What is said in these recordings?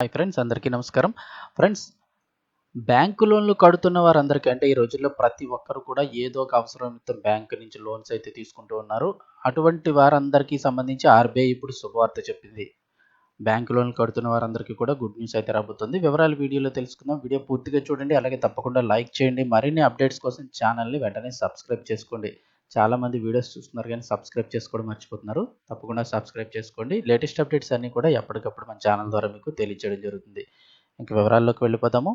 Hi friends అందరికీ నమస్కారం. Friends bank లోన్లు కడుతున్న వారందరికీ అంటే ఈ రోజుల్లో ప్రతి ఒక్కరు కూడా ఏదో ఒక అవసరం నిమిత్తం బ్యాంకు నుంచి లోన్స్ అయితే తీసుకుంటూ ఉన్నారు. అటువంటి వారందరికీ సంబంధించి ఆర్బీఐ ఇప్పుడు శుభవార్త చెప్పింది. బ్యాంకు లోన్లు కడుతున్న వారందరికీ కూడా గుడ్ న్యూస్ అయితే రాబోతుంది. వివరాలు వీడియోలో తెలుసుకుందాం. వీడియో పూర్తిగా చూడండి. అలాగే తప్పకుండా లైక్ చేయండి. మరిన్ని అప్డేట్స్ కోసం ఛానల్ని వెంటనే సబ్స్క్రైబ్ చేసుకోండి. చాలామంది వీడియోస్ చూస్తున్నారు కానీ సబ్స్క్రైబ్ చేసుకోవడం మర్చిపోతున్నారు. తప్పకుండా సబ్స్క్రైబ్ చేసుకోండి. లేటెస్ట్ అప్డేట్స్ అన్నీ కూడా ఎప్పటికప్పుడు మన ఛానల్ ద్వారా మీకు తెలియజేయడం జరుగుతుంది. ఇంక వివరాల్లోకి వెళ్ళిపోదాము.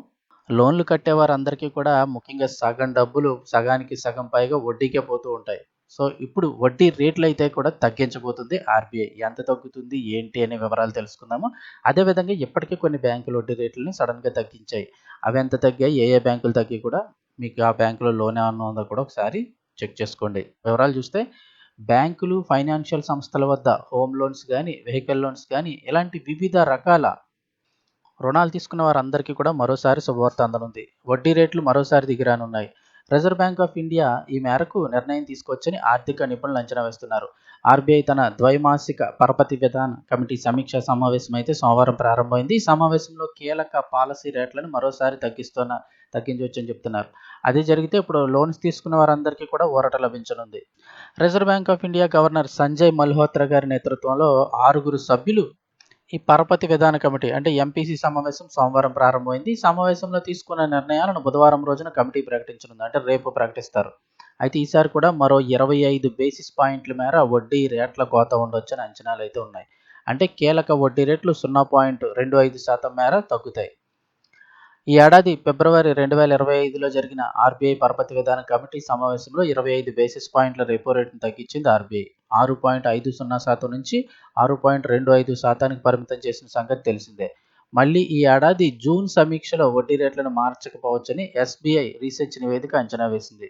లోన్లు కట్టేవారందరికీ కూడా ముఖ్యంగా సగం డబ్బులు సగానికి సగం పైగా వడ్డీకే పోతూ ఉంటాయి. సో ఇప్పుడు వడ్డీ రేట్లు అయితే కూడా తగ్గించబోతుంది ఆర్బీఐ. ఎంత తగ్గుతుంది ఏంటి అనే వివరాలు తెలుసుకుందాము. అదేవిధంగా ఇప్పటికే కొన్ని బ్యాంకులు వడ్డీ రేట్లని సడన్గా తగ్గించాయి. అవి ఎంత తగ్గాయి ఏ ఏ బ్యాంకులు తగ్గి కూడా మీకు ఆ బ్యాంకులో లోన్ ఏమన్నా ఉందో కూడా ఒకసారి చెక్ చేసుకోండి. వివరాలు చూస్తే బ్యాంకులు ఫైనాన్షియల్ సంస్థల వద్ద హోమ్ లోన్స్ కానీ వెహికల్ లోన్స్ కానీ ఇలాంటి వివిధ రకాల రుణాలు తీసుకున్న వారందరికీ కూడా మరోసారి శుభవార్త అందనుంది. వడ్డీ రేట్లు మరోసారి దిగిరానున్నాయి రిజర్వ్ బ్యాంక్ ఆఫ్ ఇండియా ఈ మేరకు నిర్ణయం తీసుకొచ్చని ఆర్థిక నిపుణులు అంచనా వేస్తున్నారు. ఆర్బీఐ తన ద్వైమాసిక పరపతి విధాన కమిటీ సమీక్ష సమావేశం అయితే సోమవారం ప్రారంభమైంది. ఈ సమావేశంలో కీలక పాలసీ రేట్లను మరోసారి తగ్గిస్తున్న తగ్గించవచ్చని చెప్తున్నారు. అదే జరిగితే ఇప్పుడు లోన్స్ తీసుకున్న వారందరికీ కూడా ఊరట లభించనుంది. Reserve Bank of India governor Sanjay Malhotra గారి నేతృత్వంలో ఆరుగురు సభ్యులు ఈ పరపతి విధాన కమిటీ అంటే ఎంపీసీ సమావేశం సోమవారం ప్రారంభమైంది. ఈ సమావేశంలో తీసుకున్న నిర్ణయాలను బుధవారం రోజున కమిటీ ప్రకటించనుంది. అంటే రేపు ప్రకటిస్తారు. అయితే ఈసారి కూడా మరో ఇరవై ఐదు బేసిస్ పాయింట్ల మేర వడ్డీ రేట్ల కోత ఉండొచ్చని అంచనాలు అయితే ఉన్నాయి. అంటే కీలక వడ్డీ రేట్లు సున్నా పాయింట్ రెండు ఐదు శాతం మేర తగ్గుతాయి. ఈ ఏడాది ఫిబ్రవరి రెండు వేల ఇరవై ఐదులో జరిగిన ఆర్బీఐ పరపతి విధాన కమిటీ సమావేశంలో ఇరవై ఐదు బేసిస్ పాయింట్ల రెపో రేటును తగ్గించింది ఆర్బీఐ. ఆరు పాయింట్ ఐదు సున్నా శాతం నుంచి ఆరు పాయింట్ రెండు ఐదు శాతానికి పరిమితం చేసిన సంగతి తెలిసిందే. మళ్ళీ ఈ ఏడాది జూన్ సమీక్షలో వడ్డీ రేట్లను మార్చకపోవచ్చని ఎస్బీఐ రీసెర్చ్ నివేదిక అంచనా వేసింది.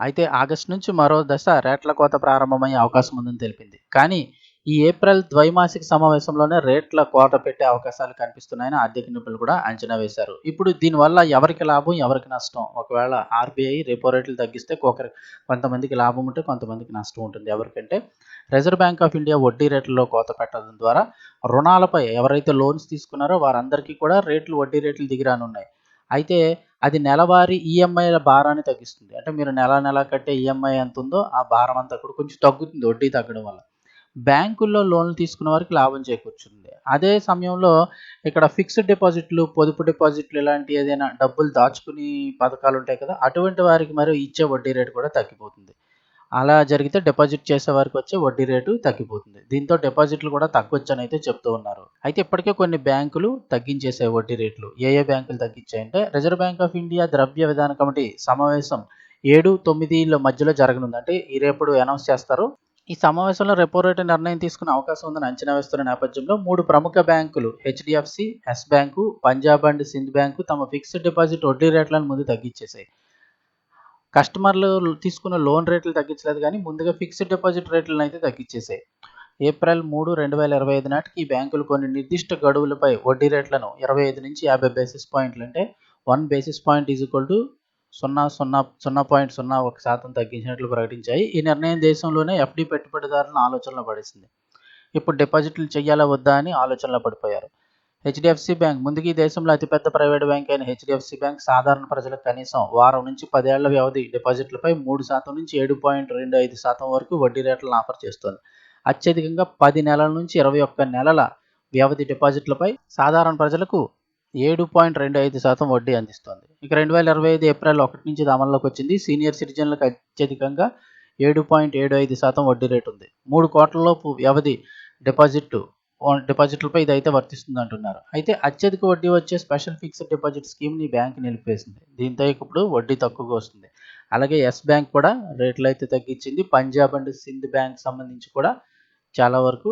అయితే ఆగస్టు నుంచి మరో దశ రేట్ల కోత ప్రారంభమయ్యే అవకాశం ఉందని తెలిపింది. కానీ ఈ ఏప్రిల్ ద్వైమాసిక సమావేశంలోనే రేట్ల కోట పెట్టే అవకాశాలు కనిపిస్తున్నాయని ఆర్థిక నిపుణులు కూడా అంచనా వేశారు. ఇప్పుడు దీనివల్ల ఎవరికి లాభం ఎవరికి నష్టం? ఒకవేళ ఆర్బీఐ రెపో రేట్లు తగ్గిస్తే ఒకరి కొంతమందికి లాభం ఉంటే కొంతమందికి నష్టం ఉంటుంది. ఎవరికంటే రిజర్వ్ బ్యాంక్ ఆఫ్ ఇండియా వడ్డీ రేట్లలో కోత పెట్టడం ద్వారా రుణాలపై ఎవరైతే లోన్స్ తీసుకున్నారో వారందరికీ కూడా రేట్లు వడ్డీ రేట్లు దిగిరానున్నాయి అయితే అది నెలవారీ ఈఎంఐల భారాన్ని తగ్గిస్తుంది. అంటే మీరు నెల నెల కట్టే ఈఎంఐ ఎంత ఉందో ఆ భారం అంతా కూడా కొంచెం తగ్గుతుంది వడ్డీ తగ్గడం వల్ల. బ్యాంకుల్లో లోన్లు తీసుకున్న వారికి లాభం చేకూర్చుంది. అదే సమయంలో ఇక్కడ ఫిక్స్డ్ డిపాజిట్లు పొదుపు డిపాజిట్లు ఇలాంటి ఏదైనా డబ్బులు దాచుకుని పథకాలు ఉంటాయి కదా అటువంటి వారికి మరి ఇచ్చే వడ్డీ రేటు కూడా తగ్గిపోతుంది. అలా జరిగితే డిపాజిట్ చేసే వారికి వచ్చే వడ్డీ రేటు తగ్గిపోతుంది. దీంతో డిపాజిట్లు కూడా తగ్గొచ్చని అయితే చెప్తూ ఉన్నారు. అయితే ఇప్పటికే కొన్ని బ్యాంకులు తగ్గించేసే వడ్డీ రేట్లు. ఏ ఏ బ్యాంకులు తగ్గించాయంటే రిజర్వ్ బ్యాంక్ ఆఫ్ ఇండియా ద్రవ్య విధాన కమిటీ సమావేశం ఏడు తొమ్మిదిలో మధ్యలో జరగనుంది. అంటే ఈ రేపుడు అనౌన్స్ చేస్తారు. ఈ సమావేశంలో రెపో రేటు నిర్ణయం తీసుకునే అవకాశం ఉందని అంచనా వేస్తున్న నేపథ్యంలో మూడు ప్రముఖ బ్యాంకులు HDFC Yes bank Punjab and Sind bank తమ ఫిక్స్డ్ డిపాజిట్ వడ్డీ రేట్లను ముందు తగ్గించేశాయి. కస్టమర్లు తీసుకున్న లోన్ రేట్లు తగ్గించలేదు కానీ ముందుగా ఫిక్స్డ్ డిపాజిట్ రేట్లను అయితే తగ్గించేశాయి. ఏప్రిల్ మూడు రెండు వేల ఇరవై ఐదు నాటికి ఈ బ్యాంకులు కొన్ని నిర్దిష్ట గడువులపై వడ్డీ రేట్లను ఇరవై ఐదు నుంచి యాభై బేసిస్ పాయింట్లు అంటే one basis point is equal to సున్నా సున్నా సున్నా పాయింట్ సున్నా ఒక శాతం తగ్గించినట్లు ప్రకటించాయి. ఈ నిర్ణయం దేశంలోనే ఎఫ్డి పెట్టుబడిదారులను ఆలోచనలో పడేసింది. ఇప్పుడు డిపాజిట్లు చేయాలా వద్దా అని ఆలోచనలో పడిపోయారు. హెచ్డిఎఫ్సి బ్యాంక్ ముందుకి దేశంలో అతిపెద్ద ప్రైవేట్ బ్యాంక్ అయిన హెచ్డిఎఫ్సి బ్యాంక్ సాధారణ ప్రజలకు కనీసం వారం నుంచి పదేళ్ళ వ్యవధి డిపాజిట్లపై మూడు శాతం నుంచి ఏడు పాయింట్ రెండు ఐదు శాతం వరకు వడ్డీ రేట్లను ఆఫర్ చేస్తుంది. అత్యధికంగా పది నెలల నుంచి ఇరవై ఒక్క నెలల వ్యవధి డిపాజిట్లపై సాధారణ ప్రజలకు ఏడు పాయింట్ రెండు ఐదు శాతం వడ్డీ అందిస్తోంది. ఇక రెండు వేల ఇరవై ఐదు ఏప్రిల్ ఒకటి నుంచి అమల్లోకి వచ్చింది. సీనియర్ సిటిజన్లకు అత్యధికంగా ఏడు పాయింట్ ఏడు ఐదు శాతం వడ్డీ రేటు ఉంది. మూడు కోట్లలోపు వ్యవధి డిపాజిట్ డిపాజిట్లపై ఇది అయితే వర్తిస్తుంది అంటున్నారు. అయితే అత్యధిక వడ్డీ వచ్చే స్పెషల్ ఫిక్స్డ్ డిపాజిట్ స్కీమ్ని బ్యాంక్ నిలిపేసింది దీంతో ఇప్పుడు వడ్డీ తక్కువగా వస్తుంది. అలాగే ఎస్ బ్యాంక్ కూడా రేట్లు అయితే తగ్గించింది. పంజాబ్ అండ్ సింధ్ బ్యాంక్ సంబంధించి కూడా చాలా వరకు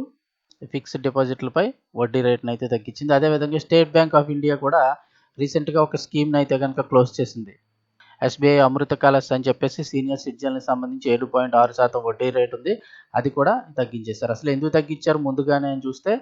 ఫిక్స్డ్ డిపాజిట్లపై వడ్డీ రేట్ను అయితే తగ్గించింది అదేవిధంగా స్టేట్ బ్యాంక్ ఆఫ్ ఇండియా కూడా రీసెంట్గా ఒక స్కీమ్ని అయితే కనుక క్లోజ్ చేసింది. ఎస్బీఐ అమృత కాలస్ అని చెప్పేసి సీనియర్ సిటిజన్లకు సంబంధించి ఏడు పాయింట్ ఆరు శాతం వడ్డీ రేట్ ఉంది. అది కూడా తగ్గించేశారు. అసలు ఎందుకు తగ్గించారు? ముందుగానే అని చూస్తే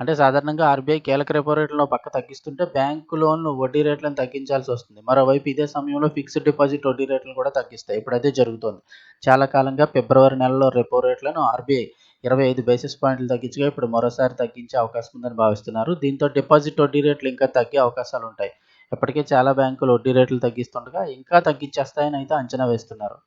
అంటే సాధారణంగా ఆర్బీఐ కీలక రెపో రేట్లను పక్క తగ్గిస్తుంటే బ్యాంకు లోన్లు వడ్డీ రేట్లను తగ్గించాల్సి వస్తుంది. మరోవైపు ఇదే సమయంలో ఫిక్స్డ్ డిపాజిట్ వడ్డీ రేట్లను కూడా తగ్గిస్తాయి. ఇప్పుడు అదే జరుగుతోంది. చాలా కాలంగా ఫిబ్రవరి నెలలో రెపో రేట్లను ఆర్బీఐ ఇరవై ఐదు బేసిస్ పాయింట్లు తగ్గించగా ఇప్పుడు మరోసారి తగ్గించే అవకాశం ఉందని భావిస్తున్నారు. దీంతో డిపాజిట్ వడ్డీ రేట్లు ఇంకా తగ్గే అవకాశాలు ఉంటాయి ఇప్పటికే చాలా బ్యాంకులు వడ్డీ రేట్లు తగ్గిస్తుండగా ఇంకా తగ్గించేస్తాయని అయితే అంచనా వేస్తున్నారు.